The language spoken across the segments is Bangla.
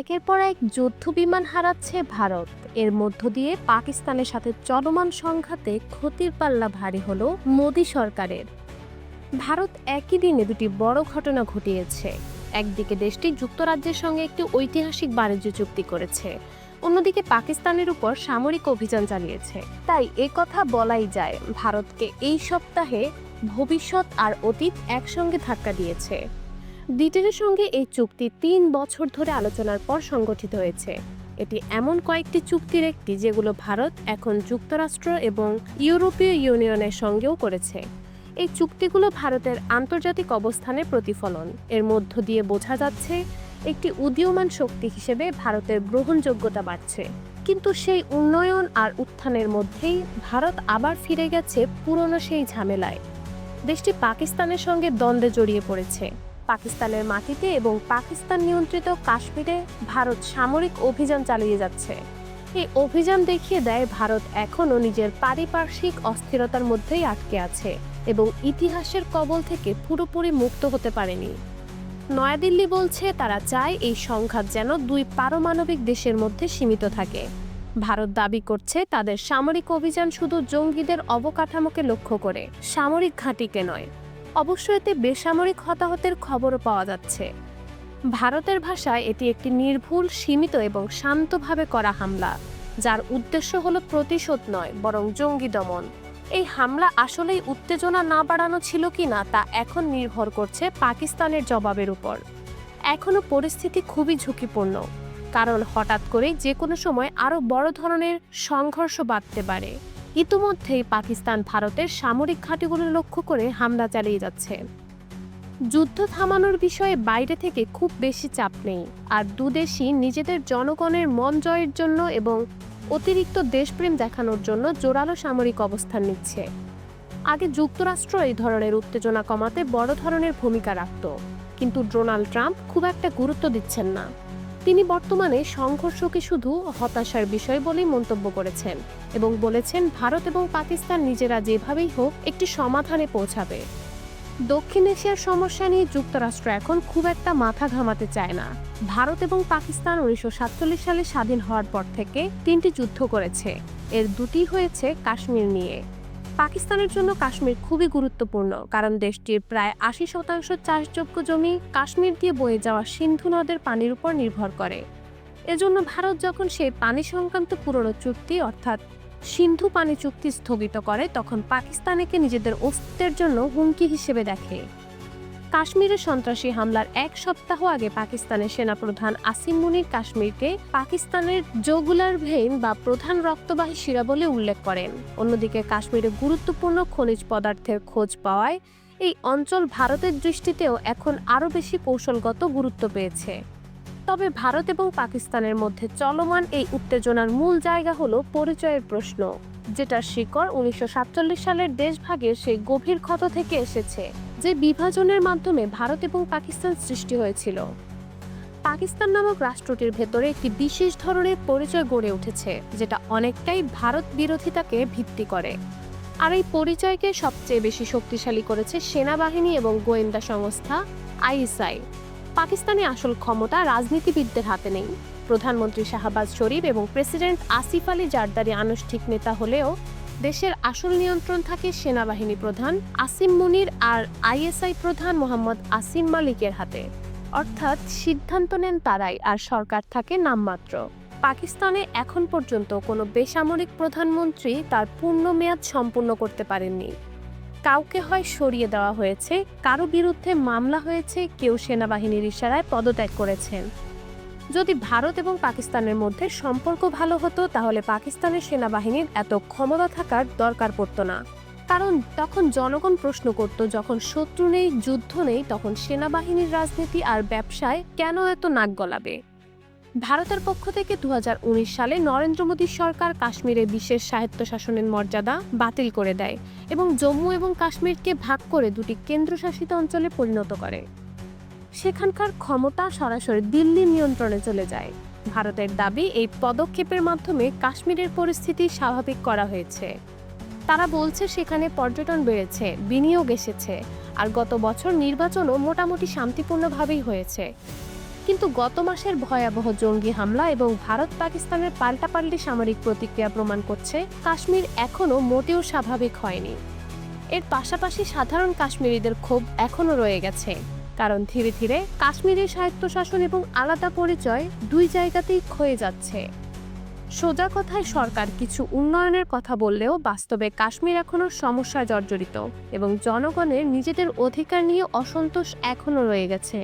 একের পর এক যুদ্ধ বিমান হারাচ্ছে ভারত। এর মধ্য দিয়ে পাকিস্তানের সাথে চলমান সংঘাতে ক্ষতির পাল্লা ভারী হল মোদী সরকারের। ভারত একই দিনে দুটি বড় ঘটনা ঘটিয়েছে। একদিকে দেশটি যুক্তরাজ্যের সঙ্গে একটি ঐতিহাসিক বাণিজ্য চুক্তি করেছে। অন্যদিকে পাকিস্তানের উপর সামরিক অভিযান চালিয়েছে। তাই এ কথা বলাই যায়, ভারতকে এই সপ্তাহে ভবিষ্যৎ আর অতীত একসঙ্গে ধাক্কা দিয়েছে। ব্রিটেনের সঙ্গে এই চুক্তি তিন বছর ধরে আলোচনার পর সংগঠিত হয়েছে। এটি এমন কয়েকটি চুক্তির একটি যেগুলো ভারত এখন যুক্তরাষ্ট্র এবং ইউরোপীয় ইউনিয়নের সঙ্গেও করেছে। এই চুক্তিগুলো ভারতের আন্তর্জাতিক অবস্থানের প্রতিফলন। এর মধ্য দিয়ে বোঝা যাচ্ছে, একটি উদীয়মান শক্তি হিসেবে ভারতের গ্রহণযোগ্যতা বাড়ছে। কিন্তু সেই উন্নয়ন আর উত্থানের মধ্যেই ভারত আবার ফিরে গেছে পুরনো সেই ঝামেলায়। দেশটি পাকিস্তানের সঙ্গে দ্বন্দ্বে জড়িয়ে পড়েছে। পাকিস্তানের মাটিতে এবং পাকিস্তান নিয়ন্ত্রিত কাশ্মীরে ভারত সামরিক অভিযান চালিয়ে যাচ্ছে। এই অভিযান দেখিয়ে দেয় ভারত এখনও নিজের পারিপার্শ্বিক অস্থিরতার মধ্যেই আটকে আছে এবং ইতিহাসের কবল থেকে পুরোপুরি মুক্ত হতে পারেনি। নয়াদিল্লি বলছে তারা চায় এই সংঘাত যেন দুই পারমাণবিক দেশের মধ্যে সীমিত থাকে। ভারত দাবি করছে তাদের সামরিক অভিযান শুধু জঙ্গিদের অবকাঠামোকে লক্ষ্য করে, সামরিক ঘাঁটিকে নয় অবশ্য এতে বেসামরিক হতাহতের খবরও পাওয়া যাচ্ছে। ভারতের ভাষায় এটি একটি নির্ভুল, সীমিত এবং শান্তভাবে করা হামলা, যার উদ্দেশ্য হলো প্রতিশোধ নয়, বরং জঙ্গি দমন। এই হামলা আসলেই উত্তেজনা না বাড়ানো ছিল কি না তা এখন নির্ভর করছে পাকিস্তানের জবাবের উপর। এখনও পরিস্থিতি খুবই ঝুঁকিপূর্ণ, কারণ হঠাৎ করে যে কোনো সময় আরও বড় ধরনের সংঘর্ষ বাড়তে পারে। ইতোমধ্যেই পাকিস্তান ভারতের সামরিক ঘাঁটিগুলো লক্ষ্য করে হামলা চালিয়ে যাচ্ছে। যুদ্ধ থামানোর বিষয়ে বাইরে থেকে খুব বেশি চাপ নেই, আর দুদেশই নিজেদের জনগণের মন জয়ের জন্য এবং অতিরিক্ত দেশপ্রেম দেখানোর জন্য জোরালো সামরিক অবস্থান নিচ্ছে। আগে যুক্তরাষ্ট্র এই ধরনের উত্তেজনা কমাতে বড় ধরনের ভূমিকা রাখত, কিন্তু ডোনাল্ড ট্রাম্প খুব একটা গুরুত্ব দিচ্ছেন না। তিনি বর্তমানে সংঘর্ষকে শুধু হতাশার বিষয় বলেই মন্তব্য করেছেন এবং বলেছেন, ভারত এবং পাকিস্তান নিজেরা যেভাবেই হোক একটি সমাধানে পৌঁছাবে। দক্ষিণ এশিয়ার সমস্যা নিয়ে যুক্তরাষ্ট্র এখন খুব একটা মাথা ঘামাতে চায় না। ভারত এবং পাকিস্তান উনিশশো সাতচল্লিশ সালে স্বাধীন হওয়ার পর থেকে তিনটি যুদ্ধ করেছে। এর দুটি হয়েছে কাশ্মীর নিয়ে। পাকিস্তানের জন্য কাশ্মীর খুবই গুরুত্বপূর্ণ, কারণ দেশটির প্রায় আশি শতাংশ চাষযোগ্য জমি কাশ্মীর দিয়ে বয়ে যাওয়া সিন্ধু নদের পানির উপর নির্ভর করে। এজন্য ভারত যখন সেই পানি সংক্রান্ত পুরনো চুক্তি, অর্থাৎ সিন্ধু পানি চুক্তি স্থগিত করে, তখন পাকিস্তানকে নিজেদের অস্তিত্বের জন্য হুমকি হিসেবে দেখে। কাশ্মীরে সন্ত্রাসী হামলার এক সপ্তাহ আগে পাকিস্তানের সেনাপ্রধান আসিম মুনির কাশ্মীরকে পাকিস্তানের জগুলার ভেইন বা প্রধান রক্তবাহী শিরা বলে উল্লেখ করেন। অন্যদিকে কাশ্মীরে গুরুত্বপূর্ণ খনিজ পদার্থের খোঁজ পাওয়ায় এই অঞ্চল ভারতের দৃষ্টিতেও এখন আরও বেশি কৌশলগত গুরুত্ব পেয়েছে। তবে ভারত এবং পাকিস্তানের মধ্যে চলমান এই উত্তেজনার মূল জায়গা হলো পরিচয়ের প্রশ্ন, যেটার শিকড় উনিশশো সাতচল্লিশ সালের দেশভাগের সেই গভীর ক্ষত থেকে এসেছে। যে বিভাজনের মাধ্যমে ভারত এবং পাকিস্তান সৃষ্টি হয়েছিল। পাকিস্তান নামক রাষ্ট্রটির ভেতরে একটি বিশেষ ধরনের পরিচয় গড়ে উঠেছে, যেটা অনেকটাই ভারত বিরোধিতাকে ভিত্তি করে। আর এই পরিচয়কে সবচেয়ে বেশি শক্তিশালী করেছে সেনাবাহিনী এবং গোয়েন্দা সংস্থা আইএসআই। পাকিস্তানে আসল ক্ষমতা রাজনীতিবিদদের হাতে নেই। প্রধানমন্ত্রী শাহবাজ শরীফ এবং প্রেসিডেন্ট আসিফ আলী জারদারি আনুষ্ঠানিক নেতা হলেও দেশের আসল নিয়ন্ত্রণ থাকে সেনাবাহিনী প্রধান আসিম মুনির আর আইএসআই প্রধান মোহাম্মদ আসিম মালিকের হাতে। অর্থাৎ সিদ্ধান্ত নেন তারাই আর সরকার থাকে নামমাত্র। পাকিস্তানে এখন পর্যন্ত কোনো বেসামরিক প্রধানমন্ত্রী তার পূর্ণ মেয়াদ সম্পূর্ণ করতে পারেননি। কাউকে হয় সরিয়ে দেওয়া হয়েছে, কারও বিরুদ্ধে মামলা হয়েছে, কেউ সেনাবাহিনীর ইশারায় পদত্যাগ করেছেন। যদি ভারত এবং পাকিস্তানের মধ্যে সম্পর্ক ভালো হতো, তাহলে পাকিস্তানের সেনাবাহিনীর এত ক্ষমতা থাকার দরকার পড়তো না। কারণ তখন জনগণ প্রশ্ন করত, যখন শত্রু নেই, যুদ্ধ নেই, তখন সেনাবাহিনীর রাজনীতি আর ব্যবসায় কেন এত নাক গলাবে? ভারতের পক্ষ থেকে দু হাজার উনিশ সালে নরেন্দ্র মোদী সরকার কাশ্মীরে বিশেষ সাহিত্য শাসনের মর্যাদা বাতিল করে দেয় এবং জম্মু এবং কাশ্মীরকে ভাগ করে দুটি কেন্দ্রশাসিত অঞ্চলে পরিণত করে। সেখানকার ক্ষমতা সরাসরি দিল্লি নিয়ন্ত্রণে চলে যায়। ভারতের দাবি, এই পদক্ষেপের মাধ্যমে কাশ্মীরের পরিস্থিতি স্বাভাবিক করা হয়েছে। তারা বলছে, সেখানে পর্যটন বেড়েছে, বিনিয়োগ এসেছে, আর গত বছর নির্বাচনও মোটামুটি শান্তিপূর্ণভাবেই হয়েছে। কিন্তু গত মাসের ভয়াবহ জঙ্গি হামলা এবং ভারত পাকিস্তানের পাল্টাপাল্টি সামরিক প্রতিক্রিয়া প্রমাণ করছে, কাশ্মীর এখনও মোটেও স্বাভাবিক হয়নি। এর পাশাপাশি সাধারণ কাশ্মীরিদের ক্ষোভ এখনও রয়ে গেছে। কারণ ধীরে ধীরে কাশ্মীরের স্বায়ত্তশাসন এবং আলাদা পরিচয় দুই জায়গাতেই ক্ষয়ে যাচ্ছে। সোজা কথায় সরকার কিছু উন্নয়নের কথা বললেও বাস্তবে কাশ্মীর এখনও সমস্যায় জর্জরিত এবং জনগণের নিজেদের অধিকার নিয়ে অসন্তোষ এখনও রয়ে গেছে।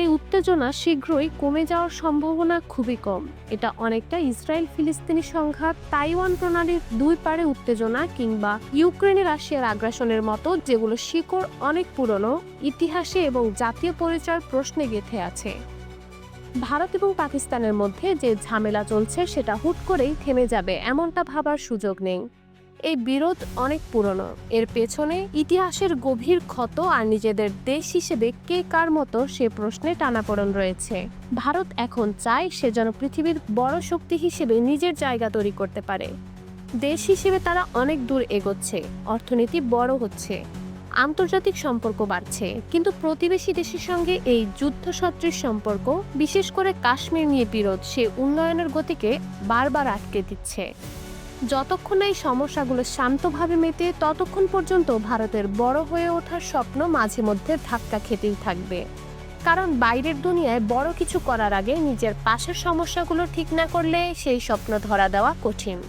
এই উত্তেজনা শীঘ্রই কমে যাওয়ার সম্ভাবনা খুবই কম। এটা অনেকটা ইসরায়েল ফিলিস্তিনি সংঘাত, তাইওয়ান প্রণালীর দুই পারে উত্তেজনা কিংবা ইউক্রেনে রাশিয়ার আগ্রাসনের মতো যেগুলো শিকড় অনেক পুরনো, ইতিহাসে এবং জাতীয় পরিচয় প্রশ্নে গেঁথে আছে। ভারত এবং পাকিস্তানের মধ্যে যে ঝামেলা চলছে সেটা হুট করেই থেমে যাবে, এমনটা ভাবার সুযোগ নেই। এই বিরোধ অনেক পুরনো। এর পেছনে ইতিহাসের গভীর ক্ষত আর নিজেদের দেশ হিসেবে কে কার মতো সে প্রশ্নে টানাপোড়েন রয়েছে। ভারত এখন চায় সে যেন পৃথিবীর বড় শক্তি হিসেবে নিজের জায়গা তৈরি করতে পারে। দেশ হিসেবে তারা অনেক দূর এগোচ্ছে, অর্থনীতি বড় হচ্ছে, আন্তর্জাতিক সম্পর্ক বাড়ছে, কিন্তু প্রতিবেশী দেশের সঙ্গে এই যুদ্ধ সদৃশ সম্পর্ক, বিশেষ করে কাশ্মীর নিয়ে বিরোধ, সে উন্নয়নের গতিকে বারবার আটকে দিচ্ছে। যতক্ষণ এই সমস্যাগুলো শান্তভাবে মেতে ততক্ষণ পর্যন্ত ভারতের বড় হয়ে ওঠার স্বপ্ন মাঝে মধ্যে ধাক্কা খেতেই থাকবে। কারণ বাইরের দুনিয়ায় বড় কিছু করার আগে নিজের পাশের সমস্যাগুলো ঠিক না করলে সেই স্বপ্ন ধরা দেওয়া কঠিন।